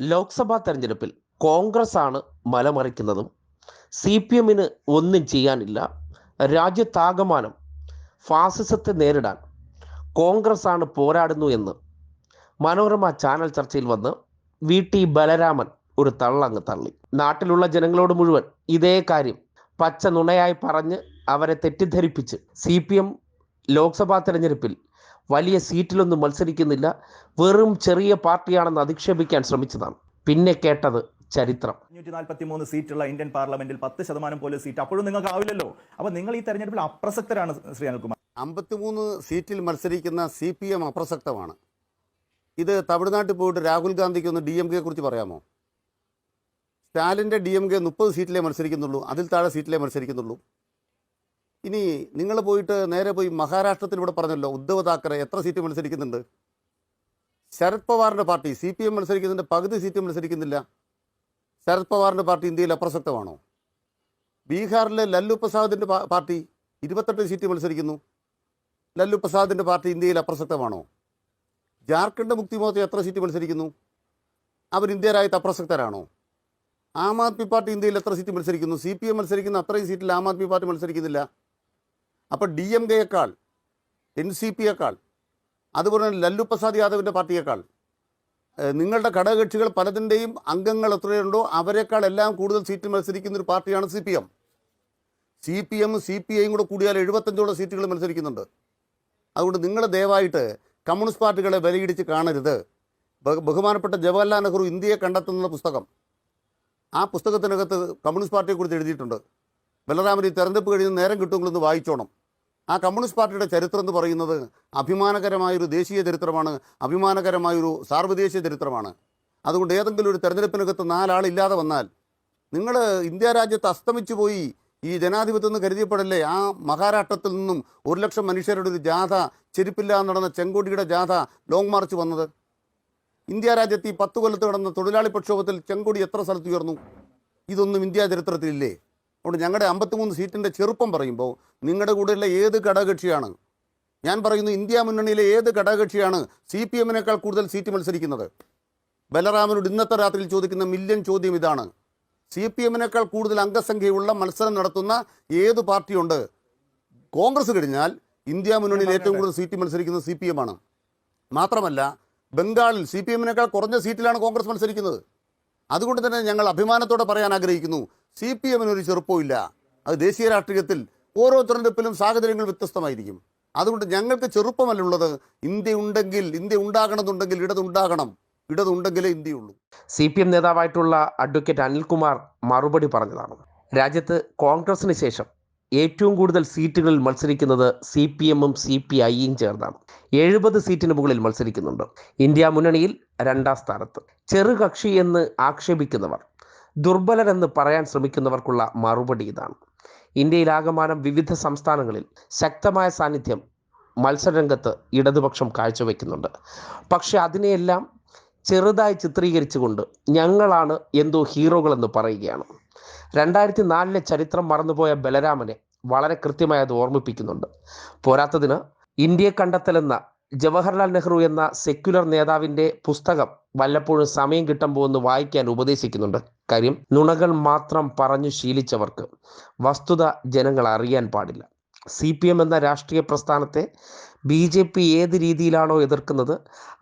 ലോക്സഭാ തെരഞ്ഞെടുപ്പിൽ കോൺഗ്രസ് ആണ് മലമറിക്കുന്നതും C P എമ്മിന് ഒന്നും ചെയ്യാനില്ല. രാജ്യത്താകമാനം ഫാസിസത്തെ നേരിടാൻ കോൺഗ്രസ് ആണ് പോരാടുന്നു എന്ന് മനോരമ ചാനൽ ചർച്ചയിൽ വന്ന് വി. ടി. ബലരാമൻ ഒരു തള്ളങ്ങ് തള്ളി. നാട്ടിലുള്ള ജനങ്ങളോട് മുഴുവൻ ഇതേ കാര്യം പച്ച നുണയായി പറഞ്ഞ് അവരെ തെറ്റിദ്ധരിപ്പിച്ച് സി പി എം ലോക്സഭാ തെരഞ്ഞെടുപ്പിൽ വലിയ സീറ്റിലൊന്നും മത്സരിക്കുന്നില്ല. വെറും ചെറിയ പാർട്ടിയാണെന്ന് അധിക്ഷേപിക്കാൻ ശ്രമിച്ചതാണ്. പിന്നെ കേട്ടത് ചരിത്രം. അഞ്ഞൂറ്റി നാൽപ്പത്തി മൂന്ന് സീറ്റുള്ള ഇന്ത്യൻ പാർലമെന്റിൽ പത്ത് ശതമാനം പോലും സീറ്റ്. അപ്പോഴും നിങ്ങൾക്ക് ആവില്ലല്ലോ. അപ്പൊ നിങ്ങൾ ഈ തെരഞ്ഞെടുപ്പിൽ അപ്രസക്തരാണ് ശ്രീ അനിൽകുമാർ. അമ്പത്തിമൂന്ന് സീറ്റിൽ മത്സരിക്കുന്ന സി പി എം അപ്രസക്തമാണ്. ഇത് തമിഴ്നാട്ടിൽ പോയിട്ട് രാഹുൽ ഗാന്ധിക്ക് ഒന്ന് ഡി എം കെയെ കുറിച്ച് പറയാമോ? സ്റ്റാലിന്റെ ഡി എം കെ മുപ്പത് സീറ്റിലേ മത്സരിക്കുന്നുള്ളൂ. അതിൽ താഴെ സീറ്റിലേ മത്സരിക്കുന്നുള്ളൂ. ഇനി നിങ്ങൾ പോയിട്ട് നേരെ പോയി മഹാരാഷ്ട്രത്തിൽ ഇവിടെ പറഞ്ഞല്ലോ ഉദ്ധവ് താക്കറെ എത്ര സീറ്റ് മത്സരിക്കുന്നുണ്ട്? ശരത് പവാറിന്റെ പാർട്ടി സി പി എം മത്സരിക്കുന്നുണ്ട് പകുതി സീറ്റ് മത്സരിക്കുന്നില്ല. ശരത് പവാറിന്റെ പാർട്ടി ഇന്ത്യയിൽ അപ്രസക്തമാണോ? ബീഹാറിലെ ലല്ലു പ്രസാദിന്റെ പാർട്ടി ഇരുപത്തെട്ട് സീറ്റ് മത്സരിക്കുന്നു. ലല്ലു പ്രസാദിന്റെ പാർട്ടി ഇന്ത്യയിൽ അപ്രസക്തമാണോ? ജാർഖണ്ഡ് മുക്തി മോർച്ച എത്ര സീറ്റ് മത്സരിക്കുന്നു? അവർ ഇന്ത്യ അപ്രസക്തരാണോ? ആം ആദ്മി പാർട്ടി ഇന്ത്യയിൽ എത്ര സീറ്റ് മത്സരിക്കുന്നു? സി പി എം മത്സരിക്കുന്ന അത്രയും സീറ്റിൽ ആം ആദ്മി പാർട്ടി മത്സരിക്കുന്നില്ല. അപ്പോൾ ഡി എം കെയേക്കാൾ എൻ സി പിയേക്കാൾ അതുപോലെ തന്നെ ലല്ലു പ്രസാദ് യാദവിന്റെ പാർട്ടിയേക്കാൾ നിങ്ങളുടെ ഘടകകക്ഷികൾ പലതിന്റെയും അംഗങ്ങൾ എത്രയുണ്ടോ അവരെക്കാൾ എല്ലാം കൂടുതൽ സീറ്റ് മത്സരിക്കുന്ന ഒരു പാർട്ടിയാണ് C P M. C P M C P ഐയും കൂടെ കൂടിയാൽ എഴുപത്തഞ്ചോളം സീറ്റുകൾ മത്സരിക്കുന്നുണ്ട്. അതുകൊണ്ട് നിങ്ങൾ ദയവായിട്ട് കമ്മ്യൂണിസ്റ്റ് പാർട്ടികളെ വിലയിടിച്ച് കാണരുത്. ബഹുമാനപ്പെട്ട ജവഹർലാൽ നെഹ്റു ഇന്ത്യയെ കണ്ടെത്തുന്ന പുസ്തകം. ആ പുസ്തകത്തിനകത്ത് കമ്മ്യൂണിസ്റ്റ് പാർട്ടിയെക്കുറിച്ച് എഴുതിയിട്ടുണ്ട്. ബലറാമൻ ഈ തെരഞ്ഞെടുപ്പ് കഴിയുന്ന നേരം കിട്ടുമെങ്കിലൊന്ന് വായിച്ചോണം. ആ കമ്മ്യൂണിസ്റ്റ് പാർട്ടിയുടെ ചരിത്രം എന്ന് പറയുന്നത് അഭിമാനകരമായൊരു ദേശീയ ചരിത്രമാണ് അഭിമാനകരമായൊരു സാർവദേശീയ ചരിത്രമാണ്. അതുകൊണ്ട് ഏതെങ്കിലും ഒരു തെരഞ്ഞെടുപ്പിനകത്ത് നാലാളില്ലാതെ വന്നാൽ നിങ്ങൾ ഇന്ത്യ രാജ്യത്ത് അസ്തമിച്ചു പോയി ഈ ജനാധിപത്യം എന്ന് കരുതിയപ്പെടല്ലേ ആ മഹാരാഷ്ട്രത്തിൽ നിന്നും ഒരു ലക്ഷം മനുഷ്യരുടെ ഒരു ജാഥ ചെരുപ്പില്ലാതെ നടന്ന ചെങ്കോടിയുടെ ജാഥ ലോങ് മാർച്ച് വന്നത്? ഇന്ത്യ രാജ്യത്ത് ഈ പത്ത് കൊല്ലത്ത് നടന്ന തൊഴിലാളി പ്രക്ഷോഭത്തിൽ ചെങ്കൊടി എത്ര സ്ഥലത്ത് ഉയർന്നു? ഇതൊന്നും ഇന്ത്യ ചരിത്രത്തിലില്ലേ? അതുകൊണ്ട് ഞങ്ങളുടെ അമ്പത്തിമൂന്ന് സീറ്റിന്റെ ചെറുപ്പം പറയുമ്പോൾ നിങ്ങളുടെ കൂടെയുള്ള ഏത് ഘടകകക്ഷിയാണ്? ഞാൻ പറയുന്നു ഇന്ത്യ മുന്നണിയിലെ ഏത് ഘടകകക്ഷിയാണ് സി പി എമ്മിനേക്കാൾ കൂടുതൽ സീറ്റ് മത്സരിക്കുന്നത്? ബലറാമനോട് ഇന്നത്തെ രാത്രിയിൽ ചോദിക്കുന്ന മില്യൺ ചോദ്യം ഇതാണ്. സി പി എമ്മിനേക്കാൾ കൂടുതൽ അംഗസംഖ്യയുള്ള മത്സരം നടത്തുന്ന ഏത് പാർട്ടിയുണ്ട്? കോൺഗ്രസ് കഴിഞ്ഞാൽ ഇന്ത്യ മുന്നണിയിൽ ഏറ്റവും കൂടുതൽ സീറ്റ് മത്സരിക്കുന്നത് സി പി എം ആണ് മാത്രമല്ല ബംഗാളിൽ സി പി എമ്മിനേക്കാൾ കുറഞ്ഞ സീറ്റിലാണ് കോൺഗ്രസ് മത്സരിക്കുന്നത്. അതുകൊണ്ട് തന്നെ ഞങ്ങൾ അഭിമാനത്തോടെ പറയാൻ ആഗ്രഹിക്കുന്നു സി പി എമ്മിന് ഒരു ചെറുപ്പമില്ല അത് ദേശീയ രാഷ്ട്രീയത്തിൽ ഓരോ തെരഞ്ഞെടുപ്പിലും സാഹചര്യങ്ങൾ വ്യത്യസ്തമായിരിക്കും. അതുകൊണ്ട് ഞങ്ങൾക്ക് ചെറുപ്പമല്ലുള്ളത് ഇന്ത്യ ഉണ്ടെങ്കിൽ ഇന്ത്യ ഉണ്ടാകണമെന്നുണ്ടെങ്കിൽ ഇടതുണ്ടാകണം ഇടതുണ്ടെങ്കിലേ ഇന്ത്യയുള്ളൂ സി പി എം നേതാവായിട്ടുള്ള അഡ്വക്കേറ്റ് അനിൽകുമാർ മറുപടി പറഞ്ഞതാണ്. രാജ്യത്ത് കോൺഗ്രസിന് ശേഷം ഏറ്റവും കൂടുതൽ സീറ്റുകളിൽ മത്സരിക്കുന്നത് സി പി എമ്മും സി പി ഐയും ചേർന്നാണ്. എഴുപത് സീറ്റിന് മുകളിൽ മത്സരിക്കുന്നുണ്ട്. ഇന്ത്യ മുന്നണിയിൽ രണ്ടാം സ്ഥാനത്ത്. ചെറുകക്ഷി എന്ന് ആക്ഷേപിക്കുന്നവർ ദുർബലരെന്ന് പറയാൻ ശ്രമിക്കുന്നവർക്കുള്ള മറുപടി ഇതാണ്. ഇന്ത്യയിലാകമാനം വിവിധ സംസ്ഥാനങ്ങളിൽ ശക്തമായ സാന്നിധ്യം മത്സരരംഗത്ത് ഇടതുപക്ഷം കാഴ്ചവെക്കുന്നുണ്ട്. പക്ഷെ അതിനെയെല്ലാം ചെറുതായി ചിത്രീകരിച്ചുകൊണ്ട് ഞങ്ങളാണ് എന്തോ ഹീറോകളെന്ന് പറയുകയാണ്. രണ്ടായിരത്തി നാലിലെ ചരിത്രം മറന്നുപോയ ബലരാമനെ വളരെ കൃത്യമായി അത് ഓർമ്മിപ്പിക്കുന്നുണ്ട്. പോരാത്തതിന് ഇന്ത്യയെ കണ്ടെത്തലെന്ന ജവഹർലാൽ നെഹ്റു എന്ന സെക്യുലർ നേതാവിന്റെ പുസ്തകം വല്ലപ്പോഴും സമയം കിട്ടുമ്പോൾ ഒന്ന് വായിക്കാൻ ഉപദേശിക്കുന്നുണ്ട്. കാര്യം നുണകൾ മാത്രം പറഞ്ഞു ശീലിച്ചവർക്ക് വസ്തുത ജനങ്ങൾ അറിയാൻ പാടില്ല. സി പി എം എന്ന രാഷ്ട്രീയ പ്രസ്ഥാനത്തെ ബി ജെ പി ഏത് രീതിയിലാണോ എതിർക്കുന്നത്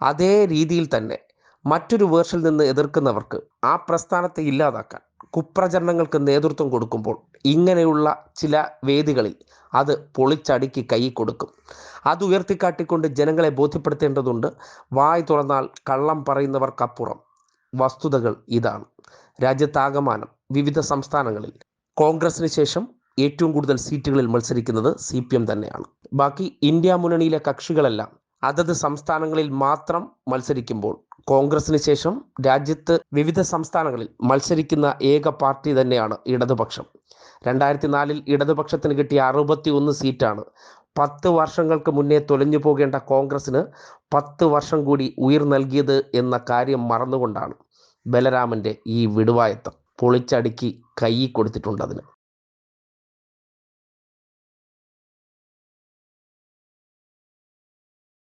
അതേ രീതിയിൽ തന്നെ മറ്റൊരു വേർഷിൽ നിന്ന് എതിർക്കുന്നവർക്ക് ആ പ്രസ്ഥാനത്തെ ഇല്ലാതാക്കാൻ കുപ്രചരണങ്ങൾക്ക് നേതൃത്വം കൊടുക്കുമ്പോൾ ഇങ്ങനെയുള്ള ചില വേദികളിൽ അത് പൊളിച്ചടുക്കി കൈ കൊടുക്കും. അത് ഉയർത്തിക്കാട്ടിക്കൊണ്ട് ജനങ്ങളെ ബോധ്യപ്പെടുത്തേണ്ടതുണ്ട്. വായ് തുറന്നാൽ കള്ളം പറയുന്നവർക്കപ്പുറം. വസ്തുതകൾ ഇതാണ്. രാജ്യത്താകമാനം വിവിധ സംസ്ഥാനങ്ങളിൽ. കോൺഗ്രസിന് ശേഷം ഏറ്റവും കൂടുതൽ സീറ്റുകളിൽ മത്സരിക്കുന്നത് സി പി എം തന്നെയാണ്. ബാക്കി ഇന്ത്യ മുന്നണിയിലെ കക്ഷികളെല്ലാം അതത് സംസ്ഥാനങ്ങളിൽ മാത്രം മത്സരിക്കുമ്പോൾ കോൺഗ്രസിന് ശേഷം രാജ്യത്ത് വിവിധ സംസ്ഥാനങ്ങളിൽ മത്സരിക്കുന്ന ഏക പാർട്ടി തന്നെയാണ് ഇടതുപക്ഷം. രണ്ടായിരത്തി നാലിൽ ഇടതുപക്ഷത്തിന് കിട്ടിയ അറുപത്തി ഒന്ന് സീറ്റാണ് പത്ത് വർഷങ്ങൾക്ക് മുന്നേ തൊലഞ്ഞു പോകേണ്ട കോൺഗ്രസിന് പത്ത് വർഷം കൂടി ഉയർ നൽകിയത് എന്ന കാര്യം മറന്നുകൊണ്ടാണ് ബലരാമന്റെ ഈ വിടുവായത്തം പൊളിച്ചടുക്കി കൈ കൊടുത്തിട്ടുണ്ട് അതിന്